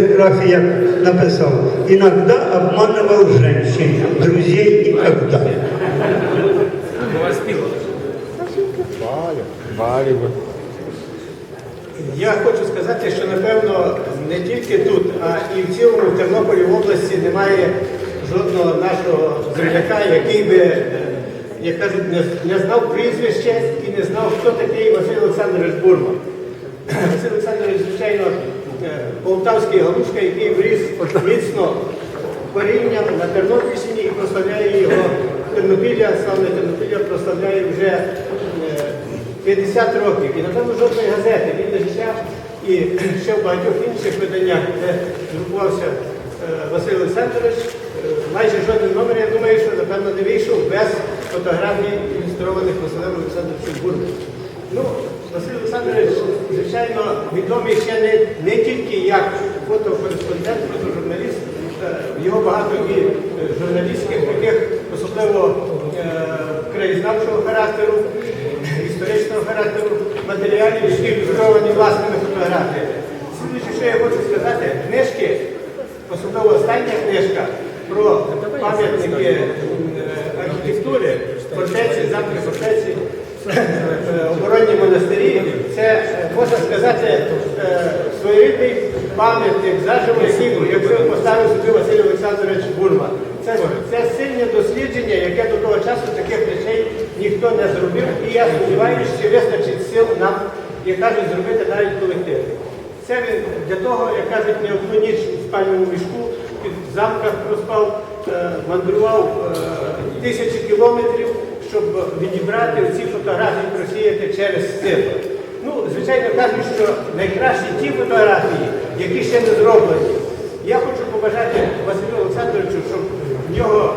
Графия написал, иногда обманывал женщин, друзей никогда. Я хочу сказати, що напевно не тільки тут, а і в цілому в Тернополі в області немає жодного нашого земляка, який би, е, як кажуть, не, знав прізвище і не знав, хто такий Василь Олександрович Бурман. Василь Олександрович, звичайно, полтавський галушка, який вріс міцно корінням на Тернопільщині і прославляє його Тернопілля, славне Тернопілля прославляє вже е, 50 років. І, напевно, жодної газети він життя і ще в багатьох інших виданнях, де друкувався е, Василь Олександрович, е, майже жоден номер, я думаю, що, напевно, не вийшов без фотографій ілюстрованих Василем Олександровичем Бурманом. Ну, Василь Олександрович, звичайно, відомий ще не, не тільки як фотокореспондент, фотожурналіст, е, його багато і е, журналістських таких, особливо е, краєзнавчого характеру, історичного характеру матеріалів, які ілюстровані власними фотографіями. Слідуючи, що я хочу сказати, книжки, особливо остання книжка про пам'ятники е, архітектури, фортеці, замки фортеці, е, оборонні монастирі, це, е, можна сказати, е, своєрідний пам'ятник заживо, який поставив собі Василь Олександрович Бурман. Це, це сильне дослідження, яке до того часу таких речей ніхто не зробив. І я сподіваюся, що вистачить сил нам, як кажуть, зробити навіть колективно. Це він для того, як кажуть, не одну ніч в спальному мішку під замках проспав, е, мандрував е, тисячі кілометрів, щоб відібрати ці фотографії, просіяти через цифри. Ну, звичайно, кажуть, що найкращі ті фотографії, які ще не зроблені. Я хочу побажати Василю Олександровичу, щоб в нього,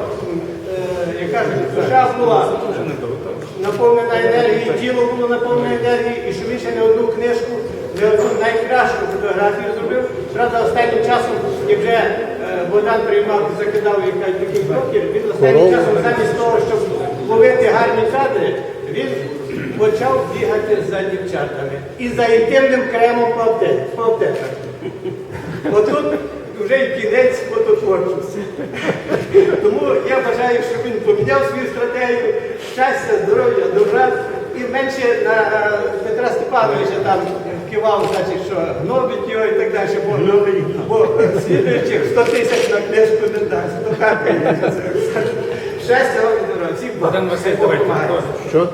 е, як кажуть, душа була наповнена енергією, тіло було наповнене енергією, і щоб він ще не одну книжку, не одну найкращу фотографію зробив. Правда, останнім часом, як вже е, Богдан приймав, закидав як кажуть, такий брокер, він останнім часом замість того, щоб ловити гарні кадри, він почав бігати за дівчатами і за інтимним кремом по аптеках. Отут вже й кінець фототворчості. Тому я бажаю, щоб він поміняв свою стратегію, щастя, здоров'я, добра і менше на е, Петра Степановича там кивав, значить, що гнобить його і так далі, бо, бо слідуючих 100 тисяч на книжку не дасть. То хапає. Щастя вам і. Богдан Васильович, Що?